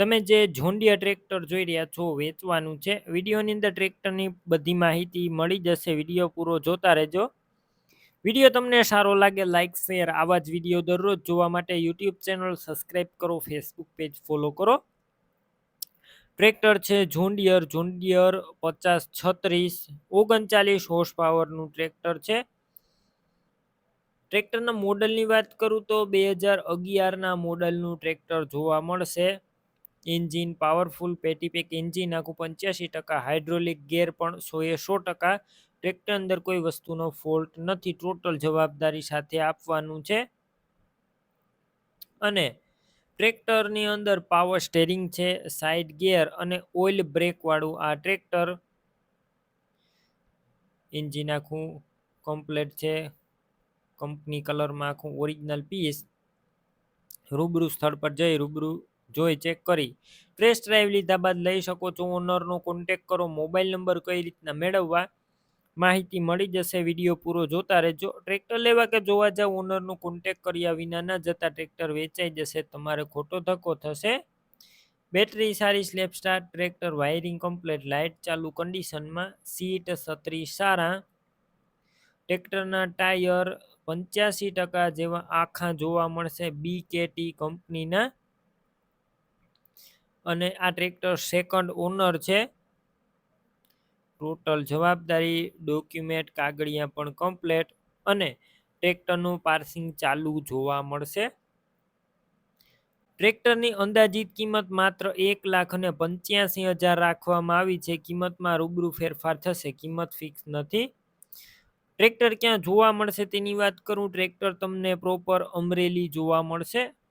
તમે જે જોન્ડિયા ટ્રેક્ટર જોઈ રહ્યા છો, વેચવાનું છે. વિડીયોની અંદર ટ્રેક્ટરની બધી માહિતી મળી જશે. વીડિયો પૂરો જોતા રહેજો. વીડિયો તમને સારો લાગે લાઇક શેર, આવા જ વીડિયો દરરોજ જોવા માટે યુટ્યુબ ચેનલ સબસ્ક્રાઈબ કરો, ફેસબુક પેજ ફોલો કરો. ટ્રેક્ટર છે જોન્ડિયર જોન્ડિયર પચાસ છત્રીસ, ઓગણચાલીસ હોર્સ પાવરનું ટ્રેક્ટર છે. ટ્રેક્ટરના મોડલની વાત કરું તો બે હજાર અગિયારના મોડલનું ટ્રેક્ટર જોવા મળશે. એન્જિન, પાવરફુલ પેટીપેક એન્જિન આખું પંચ્યાસી ટકા, હાઇડ્રોલિક ગેર પણ સોએ સો ટકા. ટ્રેક્ટર અંદર કોઈ વસ્તુનો ફોલ્ટ નથી, ટોટલ જવાબદારી સાથે આપવાનું છે. અને ટ્રેક્ટરની અંદર પાવર સ્ટેરિંગ છે, સાઇડ ગિયર અને ઓઇલ બ્રેકવાળું આ ટ્રેક્ટર. એન્જિન આખું કમ્પ્લેટ છે, કંપની કલરમાં આખું ઓરિજિનલ પીસ. રૂબરૂ સ્થળ પર જઈ રૂબરૂ જોઈ ચેક કરી. ટેસ્ટ ડ્રાઈવ લીધા બાદ લઈ શકો છો ઓનરનો કોન્ટેક કરો. મોબાઈલ નંબર કઈ રીતના મેળવવા? માહિતી મળી જશે. વીડિયો પૂરો જોતા રહેજો. ટ્રેક્ટર લેવા કે જોવા જાવ? ઓનરનો કોન્ટેક કર્યા વિના ન જતા ટ્રેક્ટર વેચાઈ જશે. તમારે ખોટો ધક્કો થશે. બેટરી સારી self start tractor wiring complete light ચાલુ કન્ડિશનમાં સીટ છત્રી સારા. ટ્રેક્ટરના ટાયર પંચ્યાસી ટકા જેવા આખા જોવા મળશે. બીકેટી કંપનીના અને આ ટ્રેક્ટર સેકન્ડ ઓનર છે. ટોટલ જવાબદારી ડોક્યુમેન્ટ કાગળિયા પણ કમ્પ્લેટ અને ટ્રેક્ટરનું પાર્સિંગ ચાલુ જોવા મળશે. ટ્રેક્ટરની અંદાજિત કિંમત માત્ર એક લાખ અને પંચ્યાસી હજાર રાખવામાં આવી છે. કિંમતમાં રૂબરૂ ફેરફાર થશે. કિંમત ફિક્સ નથી. ટ્રેક્ટર ક્યાં જોવા મળશે તેની વાત કરું. ટ્રેક્ટર તમને પ્રોપર અમરેલી જોવા મળશે.